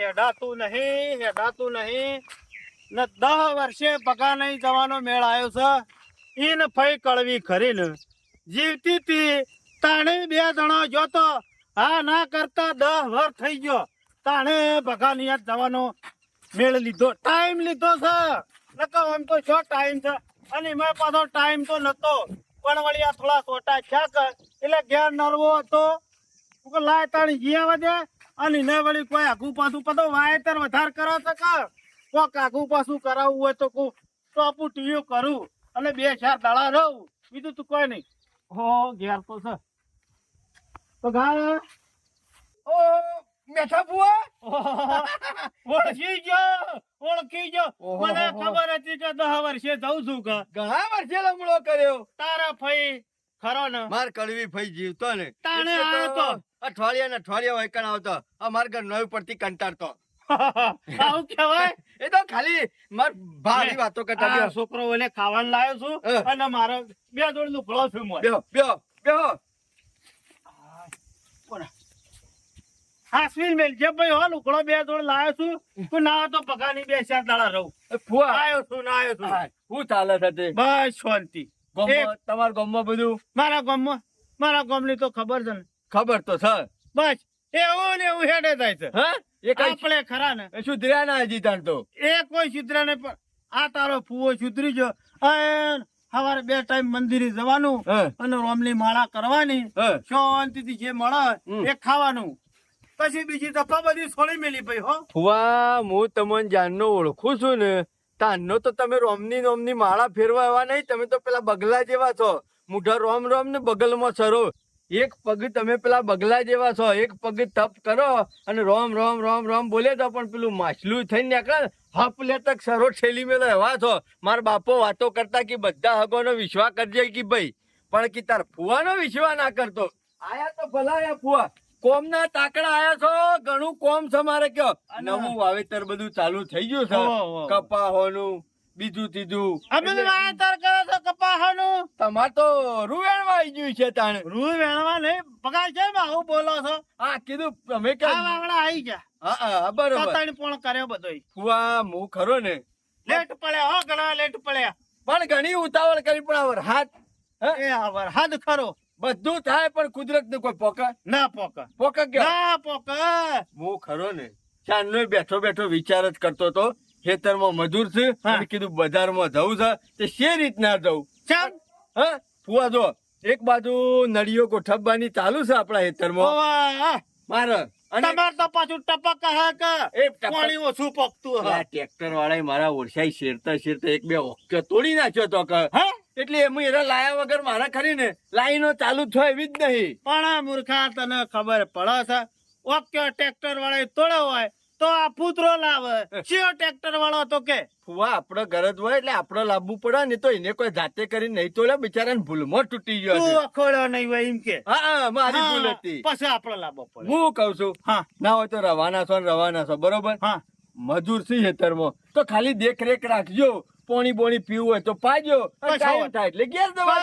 હેડાતું નહીં હેડાતું નહીં. ને દહ વર્ષે પગા જવાનો મેળ આવ્યો છે. ઈન ફઈ કળવી ખરીને જીવતી તી. બે જણા જોતો હા ના કરતા દહ વર્ષ થઈ ગયો. તાણે પગા જવાનો મેળ લીધો. ટાઈમ લીધો છે. નકો એમ તો શો ટાઈમ છે? અને મેં પાછો ટાઈમ તો નતો. પણ વળી આ થોડા સોટા છે એટલે ગેર નરવો હતો. લાય તાણી જીયા વધે અને ને વળી કોઈ આગું પાછું પતો વાયતર વધાર કરો કે? કોક આગું પાછું કરાવવું હોય તો કો ટોપું ટીયું કરું અને બે ચાર દાડા રહું. બીજું તું કોઈ નહીં. હો ઘેર તો છે. તો ગા ઓ મેઠા બુઆ ઓળખી ગયો ઓળખી ગયો. મને ખબર હતી કે દહ વર્ષે જઉં છું કે ઘણા વર્ષે લમડો કર્યો? તારા ફઈ ખરો ને. માર કડવી ફઈ જીવતો ને. તાણે આવ્યો તો. અઠવાડિયા ને અઠવાડિયા વૈકણ આવતો. અમાર માર ઘર નવી પડતી કંટાળતો. આવું કહેવાય? એ તો ખાલી માર ભારી વાતો કરતા છોકરો ઓલે ખાવાનું લાવ્યો છું અને મારો બે જોડ લુકડો છું મોય. બેહો બેહો બેહો. હાસવીન મેલ જે ભાઈ હો લુકડો બે જોડ લાવ્યો છું તું ના હોય તો પગારની બે ચાર દાડા રહું. ફુવા. આવ્યો છું ના આવ્યો છું. હા, ચાલે છે બસ શાંતિ. તમારા ગામમાં બધું? મારા ગામમાં મારા ગામની તો ખબર છે ને. ખબર તો છે. બસ એવું ને એવું હેડે થાય છે. હા? એ આપણે ખરા ને. સુધર્યા ના હજી તાર તો. એ કોઈ સુધર્યા ને પણ આ તારો ફૂવો સુધરી જો સવારે બે ટાઈમ મંદિરે જવાનું અને રોમની માળા કરવાની. શાંતિથી જે મળે. એ ખાવાનું. પછી બીજી દફા બધી છોડી મેલી ભાઈ હો. ફુવા હું તમને જાનનો ઓળખું છું ને તાનનો તો તમે રોમની રોમની માળા ફેરવા એવા નહીં તમે તો પેલા બગલા જેવા છો. મુઢા રોમ રોમ ને બગલમાં સરો. એક પગ તમે પેલા બગલા જેવા છો એક પગ તપ કરો અને રોમ રોમ રોમ રોમ બોલે તો પણ પેલું માછલું થઈને નીકળે. હપ લે તક સરો ઠેલી મેલો એવા છો. મારા બાપો વાતો કરતા કે બધા હગોનો વિશ્વાસ કરજે કે ભાઈ. પણ કે તાર ફુવાનો વિશ્વાસ ના કરતો. આયા તો ભલા આયા ફુવા. કોમ ના તાકડા આયા છો? ઘણું કોમ છે મારે કયો. અને- નવું વાવેતર બધું ચાલુ થઈ ગયું છે. કપા હો. બીજું ત્રીજું. અમે એટલે કરો છો કપાહાનું? તમાર તો રૂવેણ વાઈ ગયું છે તાણે. રૂ વેણવા નહીં પગાર છે આવું બોલો છો? હા કીધું તમે કે આ વાવડા આવી ગયા. હા હા બરોબર. તાણી પણ કર્યો બધો ફુવા મુ ખરો ને. લેટ પડ્યા હો ઘણા લેટ પડ્યા. પણ ઘણી ઉતાવળ કરી પણ આવર હાથ એ આવર હાથ ખરો. બધું થાય પણ કુદરત ને કોઈ પોકા? ના પોક. પોકા ના પોક. હું ખરો ને. ચાંદ બેઠો બેઠો વિચાર જ કરતો તો ખેતરમાં મજૂર છે. અને કીધું બજારમાં જવું છે. તે શે રીતના જવું? ચાલ. હા ફુવા જો. એક બાજુ નળીઓ ગોઠવવાની ચાલુ છે આપણા ખેતરમાં. મારે. અને તો પાછું ટપક હે કે? એ પાણી ઓછું પકતું હે? ટ્રેક્ટર વાળા મારા ઓરસાઈ શેરતા શેરતા એક બે ઓકે તોડી નાખ્યો તો કે હે? એટલે એમ એરા લાયા વગર મારા ખરી ને લાઈનો ચાલુ છો એવી જ નહીં. પણ મૂર્ખા તને ખબર પડે છે? ઓકે ટ્રેક્ટર વાળા તોડ્યો હોય તો આ પુત્રો લાવે. ચિયો ટ્રેક્ટર વાળો તો કે? ફુવા આપણો ગરજ હોય એટલે આપણો લાવવું પડે ને તો એને કોઈ જાતે કરીને નહીં તો બિચારા ને ભૂલમાં તૂટી ગયો તું અખોડો નહીં હોય એમ કે? હા મારી ભૂલ હતી. પછી આપણો લાવવો પડે. હું કઉ છું હા. ના હોય તો રવાના છો ને રવાના છો બરોબર? હા. મજૂર છે ખેતરમાં. તો ખાલી દેખરેખ રાખજો પોણી બોણી પીવું હોય તો પાજો ટાઈમ થાય એટલે ગેસ દવા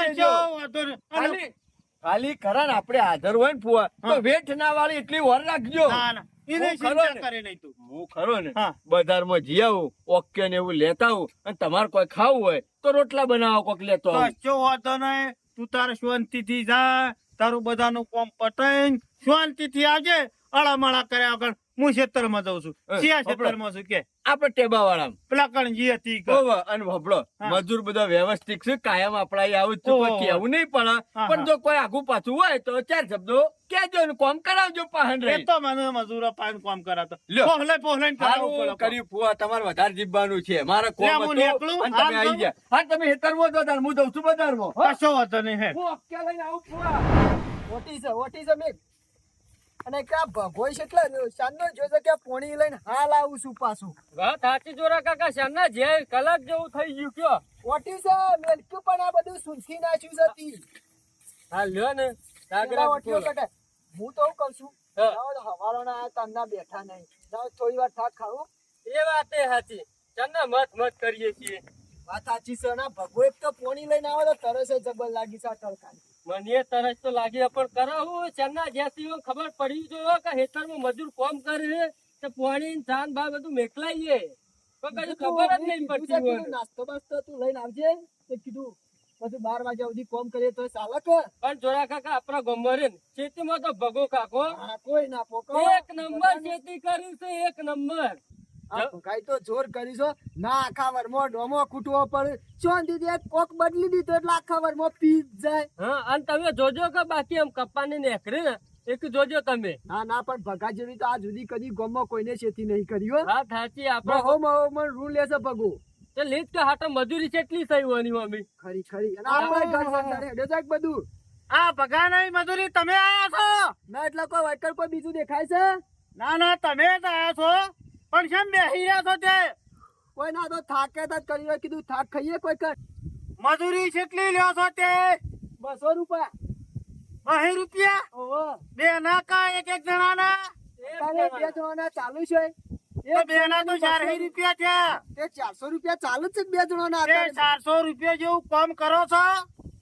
ખાલી ખરા ને આપડે હાજર હોય ને ફુવા તો વેઠ ના વાળી એટલી વર રાખજો. ના ના. હું ખરો ને. બજારમાં જઈ આવું ઓકે ને એવું લેતા આવું અને તમારે કોઈ ખાવું હોય તો રોટલા બનાવો કોક લેતો કશો વાંધો નહીં. તું તારે શાંતિથી જા તારું બધાનું કોમ શાંતિ થી આજે અળામળા કર્યા વગર હું ખેતરમાં જઉં છું. ક્યાં ખેતરમાં છું કે. આપણે ટેબા વાળા પેલા કણજી હતી અને ભપડો મજૂર બધા વ્યવસ્થિત છે કાયમ આપણા આવું ઓહો. કહેવું નહીં પણ પણ જો કોઈ આગુ પાછું હોય તો ચાર શબ્દો કેજો ને કોમ કરાવજો પાહન રે તો મને મજૂર પાહન કોમ કરાતો લ્યો. પોહલે પોહલે કરાવું કર્યું ફુવા તમારે વધારે જીવવાનું છે. મારે કોમ હતું અને તમે આવી. ગયા. હા તમે હેતરમાં જો તાર હું દઉં છું બજારમાં? કશો વાતો નહીં હે. હું ઓકે લઈને આવું ફુવા? ઓટી છે ઓટી છે મેં અને ક્યાં ભગોઈ છે એટલે સાંજનો જોજો કે પોણી લઈને હાલ આવું છું પાછું. વાત સાચી જોરા કાકા શાના જે કલાક જેવું થઈ ગયું કયો? ઓટી છે મેલક્યું પણ આ બધું સુનથી નાખ્યું છે તી. હા લ્યો ને સાગરા ઓટીઓ કટે. હું તો કહું છું હવાલો ના તો હવારોના આ તનના બેઠા નહીં. જાઓ થોડી વાર થાક ખાવું. એ વાત એ સાચી. ચંદા મત મત કરીએ છીએ. વાત સાચી છે ના ભગોઈ તો પોણી લઈને આવે તો તરસ જબર લાગી છે આ તડકાની. મને તરસ તો લાગી પણ કરાવું ચરના જ્યાંથી ખબર પડી જો કે હેતરમાં મજૂર કોમ કરે છે તો પાણી ધાન ભાવ બધું મેકલાઈએ. પણ ખબર જ નહીં પડતી હોય. નાસ્તો બાસ્તો તું લઈને આવજે. તો કીધું પછી બાર વાગ્યા સુધી કોમ કરીએ તો ચાલે પણ જોરા કાકા આપણા ગમરે ખેતીમાં તો ભગો કાકો. કોઈ ના પોકો એક નંબર ખેતી કરી છે એક નંબર. ભગાઈ તો જોર કરી ના આખા વરમાં ડોમો કૂટવો પડે. ચોન દીધી કોક બદલી દીધો એટલે આખા વરમાં પી જાય. હા અને તમે જોજો કે બાકી આમ કપ્પાની નેકરી ને એક જોજો તમે. ના ના પણ ભગા જેવી તો આ સુધી કદી ગમો કોઈને ખેતી નહીં કરી હા. થાચી આપણે બહુ મહો મન લેશે ભગુ. તે લીધ કે હાટો મજૂરી કેટલી થઈ મમ્મી. ખરી ખરી. અને આપણે ઘર સંસાર હેડે જાય બધું? આ ભગા નહીં મજૂરી તમે આયા છો? ના એટલે કોઈ વાઇકર કોઈ બીજું દેખાય છે? ના ના તમે જ આયા છો. પણ કેમ બેસી રહ્યા છો તે? કોઈ ના તો થાકે તો કરી હોય કીધું થાક ખાઈએ કોઈ કર. મજૂરી કેટલી લ્યો છો તે? બસો રૂપિયા. બહી રૂપિયા? ઓહો. બે ના કા એક એક જણાના? તારે બે જણાના ચાલુ છે. એ બે ના તો ચારસો રૂપિયા થયા તે ચારસો રૂપિયા ચાલુ છે બે જણાના તે અત્યારે. ચારસો રૂપિયા જેવું કામ કરો છો?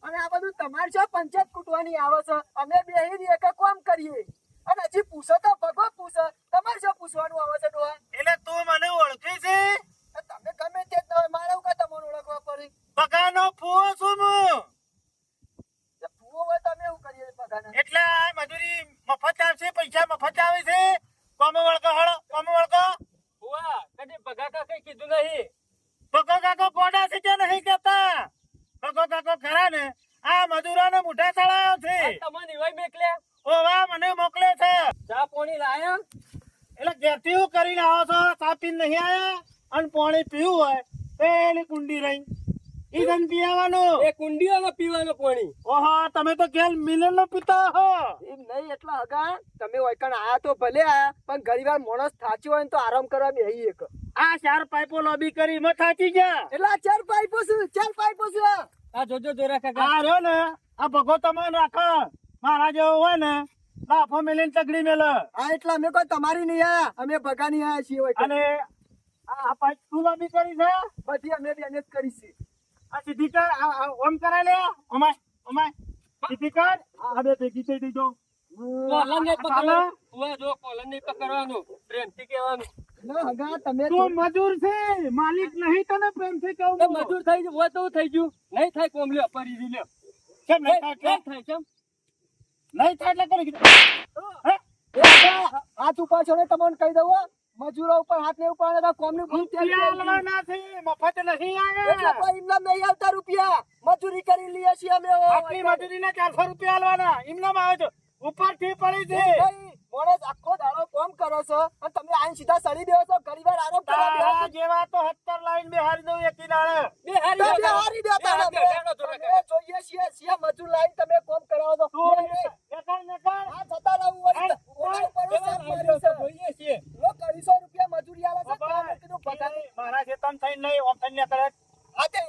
અને આ બધું તમારે છે પંચાયત કૂટવાની આવે છે. અમે બે એક કામ કરીએ. અને હજી પૂછો તો ભગવાન પૂછો. તમારે શું પૂછવાનું આવે છે ડોહા? એટલે તું મને ઓળખે છે? તમે ગમે તે જ ના હોય મારે કા તમારું તમને ઓળખવા પડી? બગાનો ફૂવો છું હું તે ભૂવો હોય તો અમે એવું કરીએ બધાને એટલે આ મજૂરી મફત આવશે પૈસા મફત આવે છે કોમ વળકો હળો કોમ વળકો હુઆ કદી ભગા કાકા કીધું નહીં પગો કાકો કોડા છે કે નહીં કેતા પગો કાકો ખરા ને આ મજૂરોને મોઢા ચડાયો છે તમને એવાય મેકલ્યા ઓવા મને મોકલે છે ચા પાણી લાયા એટલે ઘેરથી હું કરીને આવો છો ચા પીને નહીં આયા અને પાણી પીવું હોય પેલી કુંડી રહી ઈ તને પીવાનું એ કુંડીઓમાં પીવાનું પાણી ઓહો તમે તો ગેલ મિલન પીતા હો એમ નહીં એટલા હગા તમે ઓયકણ આયા તો ભલે પણ માણસ થાચી હોય ને તો આરામ કરવા બેહી એક. આ ચાર પાઇપો લોબી કરી મત થાચી ગયા. એટલે આ ચાર પાઇપો છે ચાર પાઇપો છે આ જોજો જોરા કાકા આ રહ્યો ને આ ભગો તમને રાખો. મારા જેવો હોય ને લાફો મેલીને તગડી મેલ. હા એટલા અમે કોઈ તમારી નહીં આયા. અમે ભગાની આયા છીએ. અને આ પાઇપ તું લોબી કરી છે? બધી અમે બેને જ કરી છે. આ સીધી કર આ આ ઓમ કરાય લે. અમાય અમાય સીધી કર. આ બે ભેગી થઈ દીધો. કોલન ને ચાલે? પકડવાનું જો કોલન ને પકડવાનું પ્રેમથી કહેવાનું ના હગા તમે તું મજૂર છે માલિક નહીં તને પ્રેમથી કહું મજૂર થઈ ગયું હોય તો થઈ ગયું નહીં થાય કોમ લ્યો પરી દી લ્યો કેમ નહીં નહીં થાય થાય કેમ? કેમ નહીં થાય એટલે કરી હાથ ઉપર છો ને તમને કહી દઉં મજૂરો ઉપર હાથ ને ઉપર તો કોમની ભૂલ છે, મફત નહીં એટલે આવે કોઈ ઇમના નહીં આવતા રૂપિયા. મજૂરી કરી લઈએ છીએ અમે. આટલી મજૂરીના ચારસો રૂપિયા આલવાના એમનામ આવે છે ઉપરથી પડી છે ભાઈ, આખો દાડો કોમ કરો છો અને તમે આઈન સીધા સડી દેવો છો ઘણી વાર તારા જેવા તો સત્તર લાઈન બેહારી દઉં એકી દાડે બે હારી તમે દેતા. હારી બે હારી દેતા, જોરા અમે જોઈએ છીએ છીએ મજૂર લાઈન તમે કોમ કરાવો છો તું નકળ. નીકળ. આ જતા રહું વળી. બે સાપ હારી માર્યો છે. જોઈએ છીએ લો, અઢીસો રૂપિયા મજૂરી આવે છે કામ કીધું પગાર. મારા ખેતમ થઈ નહીં ઓમ થઈને કરે આ તે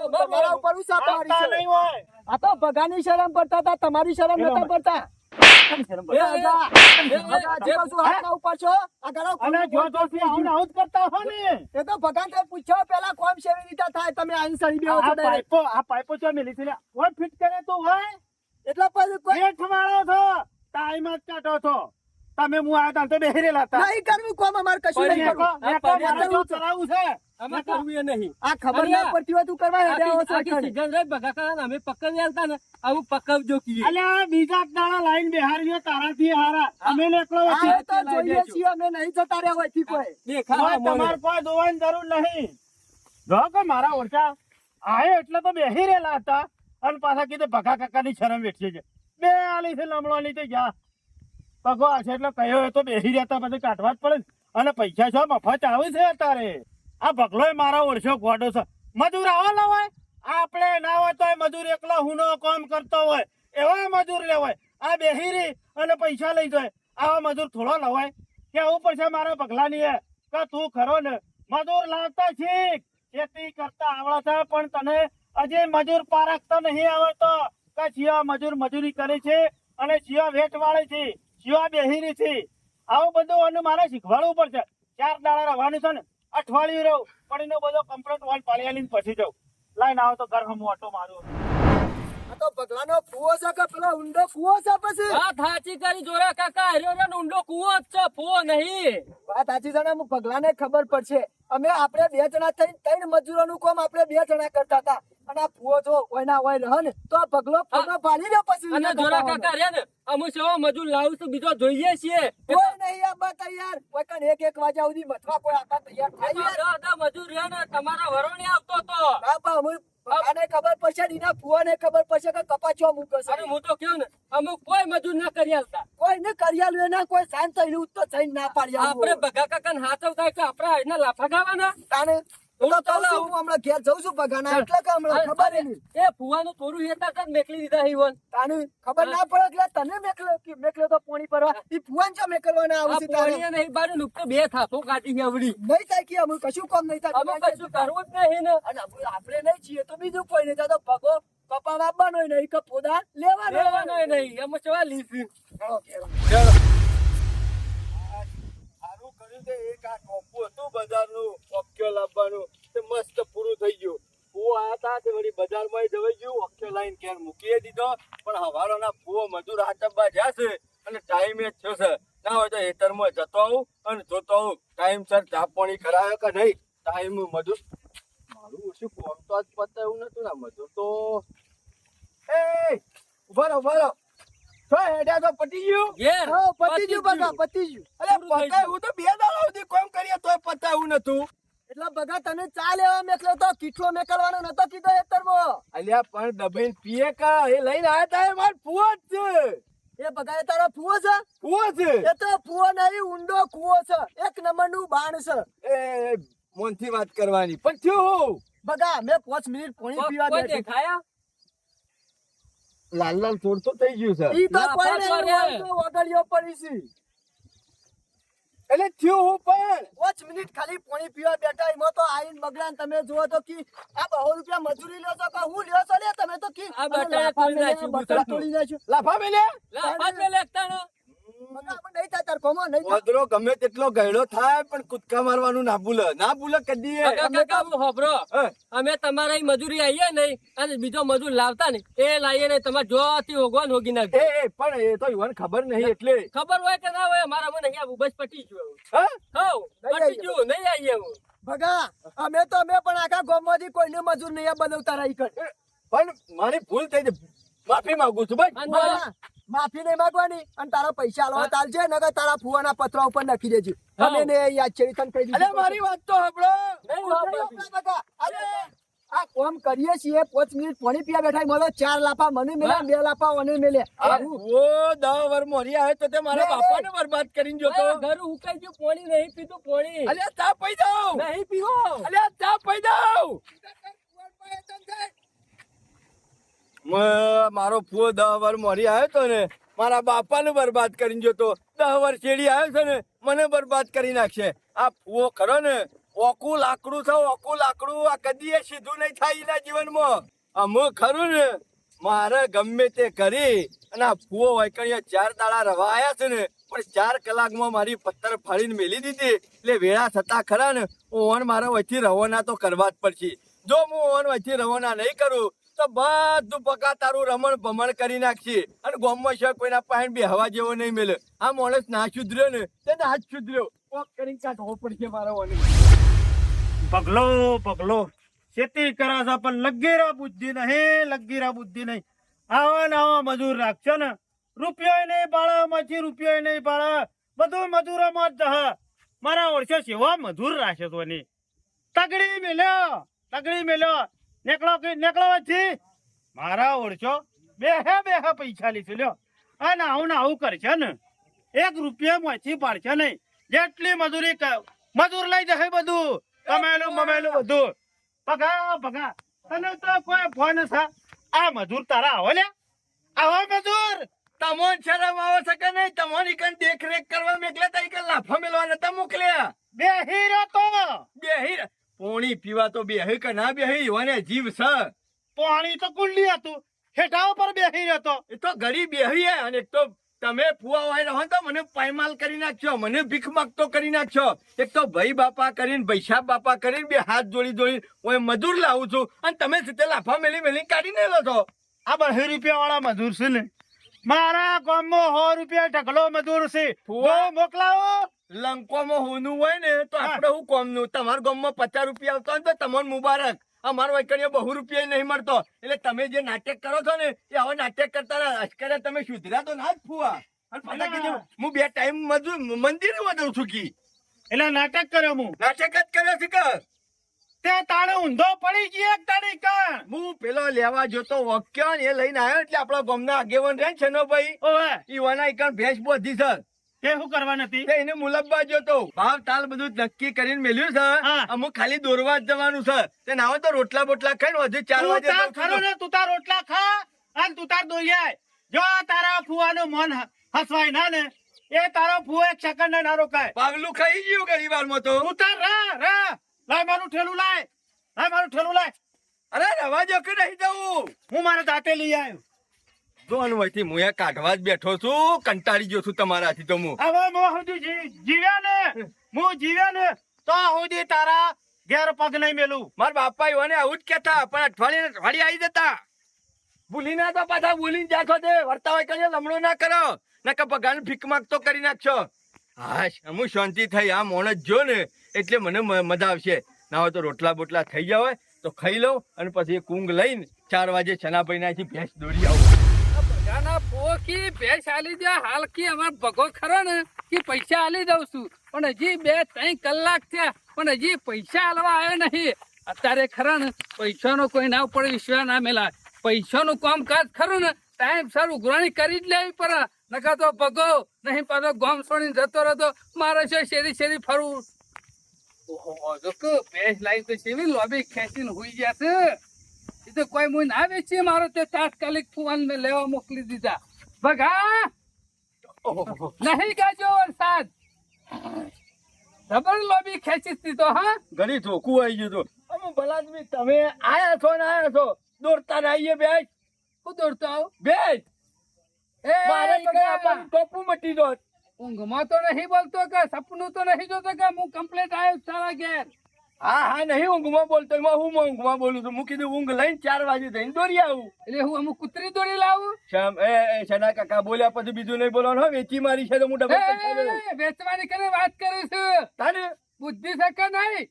જતા તમારા ઉપર હું સાપ છે. આ તો ભગાની શરમ પડતા હતા તમારી શરમ નતા પડતા. એટલે પછી મારો ટાઈમ જ કાઢો છો. તમે હું આવ્યા તા તો બેહી હતા નહીં કરવું કોમ અમાર કશું નહીં કરવું મારે પર્યાવરણ છે. અમે કરવું એ નહીં. આ ખબર ના પડતી હોય તું કરવા હેડ્યા આવો હો છો સિગન રે ભગા અમે પકડી આલતા ને આવું પકવજો કીએ. અલ્યા બીજા દાડા લાઈન બેહારી તારાથી હારા. અમે ને એકલો આ વચ્ચે. તો જોઈએ છીએ અમે નહીં જતા રહ્યા હોયથી કોઈ. દેખા તમાર કોઈ જોવાની જરૂર નહીં. જો કે મારા ઓરચા આયો એટલે તો બેહી રહેલા હતા. અને પાછા કીધું ભગા કાકાની શરમ વેઠી છે. બે આલી છે લમણવાની તો ગયા પગો હશે એટલે કહ્યો એ તો બેસી રહેતા, પછી કાઢવા જ પડે અને પૈસા છો, મફત આવે છે અત્યારે. આ ભગલો મારા ઓળશો ગોડો છે. મજૂર આવો લેવાય આપણે ના હોય તો મજૂર એકલો હુનો કામ કરતો હોય. એવા મજૂર લેવાય. આ બેસી રહી અને પૈસા લઈ જાય. આવા મજૂર થોડો લવાય. કેવું પડશે મારા પગલાની એ? કે તું ખરો ને. મજૂર લાવતા શીખ. ખેતી કરતા આવડે છે પણ તને હજી મજૂર પારખતા નહીં આવડતો. કે જીવા મજૂર મજૂરી કરે છે અને જીવા વેટ વાળે છે. શિયા બેહીરી છે. આવું બધું અને મારે શીખવાડવું પડશે. ચાર દાડા રહેવાનું છે ને અઠવાડિયું રહું પણ એનો બધો કમ્પ્લેટ વાળ પાળી લઈને પછી જાઉં. લાઈન આવો તો ઘર હમું ઓટો મારું. આ તો પગલાનો ફુવો છે કે પેલો ઊંડો કુવો છે પછી? વાત સાચી કરી જોરા કાકા હર્યો ને ઊંડો કુવો જ છે ફૂવો નહીં. વાત સાચી છે ને ખબર પડશે. અમે આપણે બે જણા થઈને ત્રણ મજૂરોનું કામ આપણે બે જણા કરતા હતા. અને આ ફુઓ જો ઓયના ઓય રહે ને તો આ પગલો ફોટો પાડી દે પછી અને જોરા. કાકા રે ને અમુ સેવા મજૂર લાવું છું બીજો જોઈએ છીએ. કોઈ નહીં આબા તૈયાર. કોઈ કણ એક એક વાગ્યા સુધી મથવા કોઈ આબા તૈયાર થાય મજૂર રે ને તમારા વરોણી આવતો તો. બાપા અમે પગાને ખબર પડશે એના ફુવાને ખબર પડશે કે કપાચો મૂકશે અરે હું તો કેવું ને અમુક કોઈ મજૂર ના કરી આલતા. કોઈ ને કરી આલ્યો ના કોઈ શાંત થઈને ઉત્તર થઈને ના પાડી આપડે આપણે ભગા કાકા ને હાથવ થાય કે આપણે એના લાફા ખાવાના તાને તો ચાલો છું, હું હમણાં ઘેર જઉં છું પગાના એટલે કે હમણાં ખબર નહીં. એ થોડું હેતા જ મેકલી દીધા તાને ખબર ના પડે એટલે તને મેકલો કે મેકલો તો પોણી પરવા. ઈ ફુવાન ચો મેકલવાના આવું છે તારે? પોણીએ નહીં બારું નુકતો બે થાપો કાઢી આવડી નહીં થાય કે અમે કશું કામ નહીં થાય. અમે કશું કરવું જ નહીં ને. અને આપણે નહીં છીએ તો બીજું કોઈ નહીં. તો ભગો કપા વાપવાનો નહીં કે પોદા લેવાનો લેવાનો નહીં. એમ ચવા લીધી ચાલો, કર્યું એક આ કોપુ હતું બજારનું, ઓક્યો લાવવાનું, તે મસ્ત પૂરું થઈ ગયું. પૂવો આયા તા તે વળી બજારમાં જવાઈ ગયું, ઓક્યો લાઈન કેર મૂકી દીધો. પણ હવારોના પૂવો મજૂર આટબા જ્યાં છે અને ટાઈમે જ છે. ના હોય તો હેતરમાં જતો આવું અને જોતો આવું. ટાઈમસર ચાપાણી કરાયો કે નહીં? ટાઈમ મજૂર. મારું ઓછું કોમ તો આજ એવું નતું ને, મજૂર તો એ, ઊભા રહો ઊભા રહો. હેડ્યા તો પતી ગયું. ઘેર પતી ગયું બગા પતી ગયું. અરે પતાય હું તો બે દાડા સુધી કોમ કરીએ તોય પતાય નતું એટલે બગા તને ચા લેવા મેકલો તો? કીઠો મેકલવાનો નતો કીધો હેતરમાં? અલ્યા પણ દબાઈને પીએ કા? એ લઈને આયા તા એ માર ફુવો જ છે. એ બગાએ તારો ફુવો છે? ફુવો છે. એ તો ફુવો નહીં ઊંડો કુવો છે. એક નંબરનું બાણ છે. એ મોનથી વાત કરવાની. પણ થયું બગા મેં પાંચ મિનિટ પાણી પીવા દે દેખાયા? લાલ લાલ છોડ તો થઈ ગયું છે ઈ તો. હું તો વગડીયો પડી છે એટલે થયું હું પણ પાંચ મિનિટ ખાલી પાણી પીવા બેઠા એમાં તો આઈન બગડાન તમે જુઓ તો કી આ બહુ રૂપિયા મજૂરી લ્યો છો કે હું લ્યો છો લે તમે તો કી આ લાફા તોડી નાખ્યું. તોડી નાખ્યું. લાફા મેલે લા પાછ લે લેખતાનો બગા, પણ નહીં થાય તાર કોમો, નહીં થાય. વદરો ગમે તેટલો ગયડો થાય પણ કૂદકા મારવાનું ના ભૂલે. ના ભૂલે કદી કાકા કાકા હું હોભરો. અમે તમારા મજૂરી આવીએ નહીં અને બીજો મજૂર લાવતા ને એ લાવીએ નહીં તમારે જોથી હોગવાન હોગી નાખે એ એ પણ એ તો યુવાન ખબર નહીં એટલે. ખબર હોય કે ના હોય મારા મને અહીંયા બસ પટી ગયું હા. નહીં પટી ગયું નહીં આવીએ હું. ભગા અમે તો અમે પણ આખા ગામમાંથી કોઈને મજૂર નહીં બનાવતા રહી કર પણ મારી ભૂલ થઈ છે. માફી માંગુ છું ભાઈ. માફી નહીં માંગવાની. અને તારા પૈસા આલવા ચાલજે નકર તારા ફુવાના પતરા ઉપર નાખી દેજે. અમે ને યાદ છે તને કહી દીધું મારી વાત તો અરે, આ કોમ કરીએ છીએ પાંચ મિનિટ પાણી પીવા બેઠા મળો ચાર લાપા મને મેલે બે લાપા મને મેલે. ઓ દહ વર મોરી આવે તો તે મારા. બાપાને બરબાદ કરીને જોતો. ઘર ઉકાઈ ગયું પાણી નહીં પીતું પાણી. અલ્યા ચા પી દઉં. નહીં પીવો અલ્યા ચા પી મ- મારો ફૂવો દહ વર મરી આવ્યો તો ને, મારા બાપાને બરબાદ કરીને જોતો. દહ વર શેડી આવ્યો છે ને, મને બરબાદ કરી નાખશે. આ ફૂવો ખરો ને ઓકું લાકડું છે ઓકું લાકડું આ કદી સીધું નહીં થાય એના જીવનમાં. અમુક ખરું ને, મારે ગમે તે કરી, અને આ ફૂવો વૈકણીઓ ચાર દાડા રવા આવ્યા છે ને, પણ ચાર કલાકમાં મારી પથ્થર ફાડીને મેલી દીધી. એટલે વેળા થતા ખરા ને ઓન મારે વચ્ચે રવાના તો કરવા જ પડશે. જો હું ઓન વચ્ચે રવાના નહીં કરું તો બધું પકા, તારું રમણ ભમણ કરી નાખશે. અને ગામમાં છે કોઈના પાસે બે હવા જેવો નહીં મેલે. આ માણસ ના સુધર્યો ને, તે ના સુધર્યો કોક કરીને કાઢવો પડશે મારા ઓને પગલો પગલો. ખેતી કરે છો, પણ લગીરા બુદ્ધિ નહીં, લગીરા બુદ્ધિ નહીં. આવા ને આવા મજૂર રાખશો ને. રૂપિયો નહીં પાડે મચી રૂપિયો નહીં પાડે બધું મજૂરોમાં જ મારા ઓળખો સેવા મજૂર રાખે તો તગડી મેલ્યો તગડી મેલ્યો. નીકળો કે નીકળો વચ્ચે? મારા ઓળખો. બેહે બેહે પૈસા લીધું. લ્યો. અને આવું ને આવું કરશે ને. એક રૂપિયા માંથી પાડશે નહીં. જેટલી મજૂરી મજૂર લઈ જશે બધું. કમેલું મમેલું બધું. પગા પગા તને તો કોઈ ફોન છે? આ મજૂર તારા આવો લે આવો મજૂર. તમોન શરમ આવે છે કે નહીં? તમોની કન દેખરેખ કરવા મેકલે તઈ કે લાફા મેલવાને નતા મોકલ્યા. બેહી હીરો તો. બે રે- પોણી પીવા તો બેહી કે ના બેહી મને જીવ છે. પાણી તો કુંડલી હતું. હેઠા ઉપર બેહી રહેતો. એ તો ગરી બેહી હે અને એક તો તમે ફુવા હોય રહો તો મને પાયમાલ કરી નાખશો મને ભીખ માગતો કરી નાખશો એક તો ભાઈ બાપા કરીને ભૈસાબ બાપા કરીને બે હાથ જોડી જોડી હું મજૂર લાવું છું અને તમે સીધે લાફા મેલી મેલી કાઢી ને લો છો. આ બસો રૂપિયા વાળા મજૂર છે ને. મારા ગામમાં સો રૂપિયા ઢગલો મજૂર છે. ફુવા. મોકલાવો. લંકોમાં હોનું હોય ને તો આપણે શું કોમનું? તમારા ગામમાં પચાસ રૂપિયા આવતા ને તો તમને મુબારક. અમારો વૈકણીએ બહુ રૂપિયા નહીં મળતો. એટલે તમે જે નાટક કરો છો ને એ હવે નાટક કરતા અશ્કરે તમે સુધર્યા તો ના જ ફુવા. હું બે ટાઈમ મંદિરે વધુ છું કી. એટલે નાટક કર્યો હું. નાટક જ કર્યો છે કર તે તાણે ઊંધો પડી ગયો એક તારી કાન. હું પેલો લેવા જોતો વક્યો ને એ લઈને આવ્યો એટલે આપણા ગામના આગેવાન રહે છે ને ભાઈ. ઓવે. ઈવાના એકણ ભેંસ બોધી છે. તે શું કરવા નથી. તે એને મુલબ્બા જોતો ભાવ તાલ બધું નક્કી કરીને મેલ્યું છે. અમુક ખાલી દોરવા જ જવાનું છે. તે નાવે તો રોટલા બોટલા ખાઈને હજુ ચાર વાગે તાર જાઉં છું ખરો ને તું તાર રોટલા ખા અને તું તાર દોઈ જો તારા ફુવાનું મન હસવાય ના ને એ તારો ફુઓ એક સેકન્ડ ના રોકાય પાગલું ખાઈ ગયું ઘણી વારમાં તો? તું તાર રા રા. લાય મારું ઠેલું લાય. લાય મારું ઠેલું લાય. અરે રવા જો કે નહીં જવું? હું મારા દાંતે લઈ આવ્યો. જોવાનું હોયથી હું અહીંયા કાઢવા જ બેઠો છું કંટાળી ગયો છું તમારાથી તો હું હવે હું સુધી જીવ્યા ને? હું જીવ્યા ને? તો સુધી તારા ઘેર પગ નહીં મેલું. મારા બાપા ઈવાને આવું જ કહેતા પણ અઠવાડિયે અઠવાડિયે આવી જતા. ભૂલી ના તો પાછા ભૂલી જાખો તે વર્તા હોય કઈ લમણો ના કરો. નકર ભગવાન ભીખ માગતો કરી નાખશો. હા હું શાંતિ થઈ આ મોણસ જો ને એટલે મને મજા આવશે. ના હોય તો રોટલા બોટલા થઈ ગયા તો ખાઈ લઉં અને પછી કુંગ લઈને ચાર વાગે છનાભાઈ નાથી ભેંસ દોડી આવું. પોકી ભેંસ આલી દે, હાલ કે અમાર ભગો ખરો ને, કે પૈસા આલી દઉં છું. પણ હજી બે ત્રણ કલાક થયા, પણ હજી પૈસા હાલવા આવ્યો નહીં. અત્યારે ખરા ને કોઈ ના પડે વિશ્વાસ ના મેલા પૈસાનું કામકાજ ખરું ને, ટાઈમ સારું ઉઘરાણી કરી જ લેવી પડે. નકા તો નહીં પાછો ગોમ છોડીને જતો રહેતો, મારે છે શેરી શેરી ફરવું. જો ભેંસ લાવી તો છે લોબી ખેંચીને હોઈ ગયા કોઈ મુઈ ના વેચી મારો તે તાત્કાલિક ફુવાન મેં લેવા મોકલી દીધા. ભગા નહીં ગાજો વરસાદ. જબર લોબી ખેંચી દીધો હા? ઘણી ચોખ્ખું આવી ગયું હતું અમુ ભલાદમી તમે આયા છો ને આયા છો? દોડતા ને આવીએ ભેંસ હું દોડતો આવું? ભેંસ એ મારે ટોપું મટી દોત. ઊંઘમાં તો નહીં બોલતો કે સપનું તો નહીં જોતો કે હું કમ્પ્લેટ આવ્યો તારા ઘેર. હા હા નહીં ઊંઘમાં બોલતો એમાં હું ઊંઘમાં બોલું છું? હું કીધું ઊંઘ લઈને ચાર વાગે જઈને દોરી આવું. એટલે હું અમુક કૂતરી દોડી લાવું? શ્યામ એ શના કાકા બોલ્યા પછી બીજું નહીં બોલવાનું? વેચી મારી છે તો હું ડબલ વેચવાની કરીને વાત કરું છું? બુદ્ધિ શકે નહીં?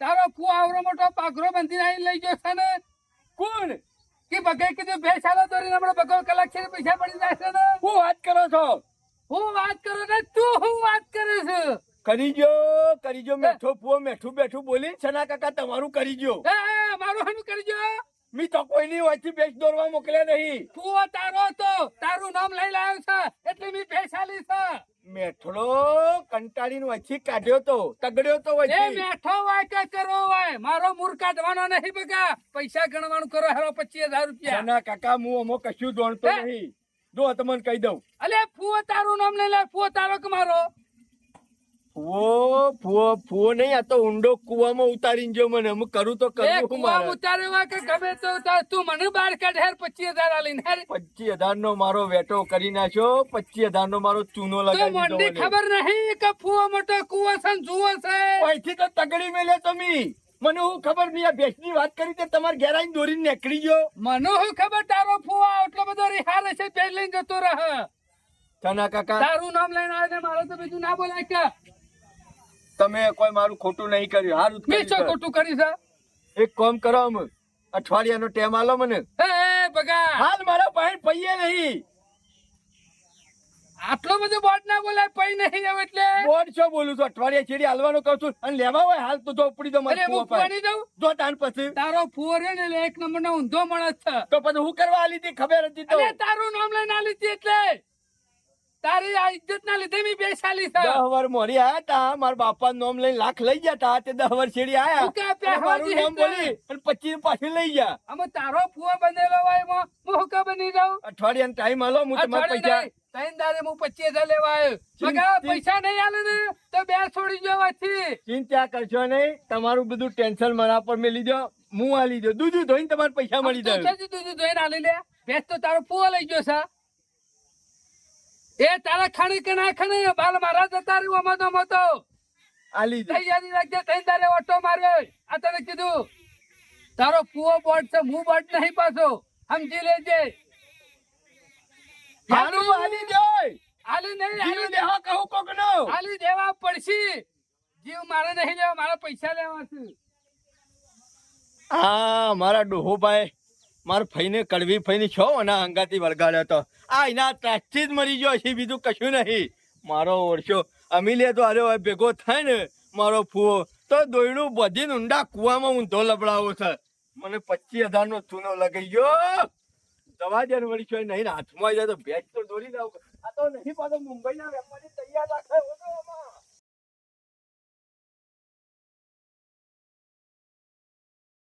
તારો આવરો મોટો પાઘરો બંધી આવીને લઈ ગયો છે ને? કોણ? કે બગે કીધું બે સાલો દોરીને હમણાં બગો કલાક છે પૈસા પડી જશે ને? હું વાત કરો છો? હું વાત કરો ને તું હું વાત કરું છું? કરી જો મેઠો પુઓ મેઠું બેઠું બોલી શના કાકા તમારું કરી જો એ, એ, મારું હનું કરીજો. મી તો કોઈની વચ્ચે ભેસ દોરવા મોકલ્યા નહીં. પુઓ તારો તો તારું નામ લઈ લાવ્યો છે એટલે મેં પૈસાલી છે. મેઠડો કંટાળીને વચ્ચે કાઢ્યો તો તગડ્યો તો એ વચ્ચે. બેઠો હોય કે કરો હોય મારો મૂર કાઢવાનો નહીં બગા. પૈસા ગણવાનું કરો હેરો પચીસ હજાર રૂપિયા. ના કાકા હું અમો કશું દોણતો? નહીં. જો તમને કહી દઉં. અલે ફુઓ તારું નામ લઈ લે ફુઓ તારો કે મારો? ફુઓ ફુઓ ફુઓ નહીં આ તો ઊંડો કુવામાં ઉતારીને જો મને હું કરું તો કરું હું મારે? કે ગમે તો ઉતાર. તું મને બાર કાઢ હેર પચીસ હજાર આલીને હેર. પચીસ હજાર નો મારો વેટો કરી નાખ્યો પચીસ હજાર નો મારો ચૂનો લગાવી દીધો મને. ખબર નહીં કે ફુવો મોટો કુવો છે જુઓ છે? અહીંથી તો તગડી મેલ્યો તમે. મને હું ખબર નહીં આ ભેંસની વાત કરી તે તમારે ઘેર આવીને દોરીને નીકળી ગયો. મને હું ખબર તારો ફુવા એટલો બધો રિહાર છે લઈને જતો રહે. તના કાકા. તારું નામ લઈને આવે મારો તો બીજું ના બોલાય કે તમે કોઈ મારું ખોટું નહીં કર્યું. હારું મેં શું ખોટું કરી છે? એક કામ કરો અમે અઠવાડિયાનો ટેમ આલો મને. એ એ, બગા હાલ મારા ભાઈ પૈયે નહીં. આટલો બધો બોટ ના બોલાય પૈ નહીં જાવ એટલે? બોર્ડ છો બોલું છું? અઠવાડિયા છેડી હાલવાનું કહું છું. અને લેવા હોય હાલ તો ઝોપડી દો મારે હું પાણી દઉં? જો તાન પછી. તારો ફોર રહ્યો ને એક નંબર નો ઊંધો માણસ છે. તો પછી હું કરવા આલી હતી? ખબર હતી તો. તારું નામ લઈને આલી હતી એટલે. તારી આ ઇજ્જત ના લીધે મેં બેસાલી છે. દહ વાર મોરી આયા તા મારા બાપા નામ લઈને લાખ લઈ ગયા તા તે દહ વાર છેડી આયા. તું ક્યાં અને નામ બોલી અને પચીસ પાછી લઈ ગયા. આમાં તારો ફુવો બંધેલો હોય એમાં હું હુકા બની જાઉં? અઠવાડિયાનો ટાઈમ આલો હું તમારા પૈસા ત્રણ દાડે હું પચીસ હજાર લેવા આવ્યો. ચિંતા- પૈસા નહીં આલે ને તો બે છોડી જવાથી ચિંતા કરશો નહીં તમારું બધું ટેન્શન મારા પર મેલી દો હું આ લીધો દૂધ ધોઈને તમારે પૈસા મળી જાય. છે ધોઈને આલી લે. ભેંસ તો તારો ફુવો લઈ ગયો છે. એ તારા ખાણી કે ના ખાણી? બાલ મારા જતા રહ્યું આમાં મતો આલી દો. તૈયારી રાખજે ત્રણ તારે ઓટો માર્યો. આ તને કીધું. તારો પુઓ બોટ છે હું બોટ નહીં પાછો. સમજી લેજે. મારું આલી જાય આલી નહીં આલી દેવા કહું કોકનો. આલી દેવા પડશે. જીવ મારે નહીં લેવા મારા પૈસા લેવા છે. હા મારા ડોહો ભાઈ. મારા ફઈને, કડવી ફઈને છો ના અંગાથી વળગાડ્યો તો. આ એના ત્રાસથી જ મરી ગયો છે, બીજું કશું નહીં. મારો ઓળખ્યો અમીલે તો અરે હવે ભેગો થાય ને, મારો ફૂવો, તો દોયડું બધી ઊંડા કુવામાં ઊંધો લબડાવો છે. મને પચીસ હજારનો ચૂનો લગાઈ ગયો. દવા જ વળી છે નહીં હાથમાં જાય તો ભેજ તો દોરી દઉં આ તો નહીં, પાછો મુંબઈના વેપારી તૈયાર રાખે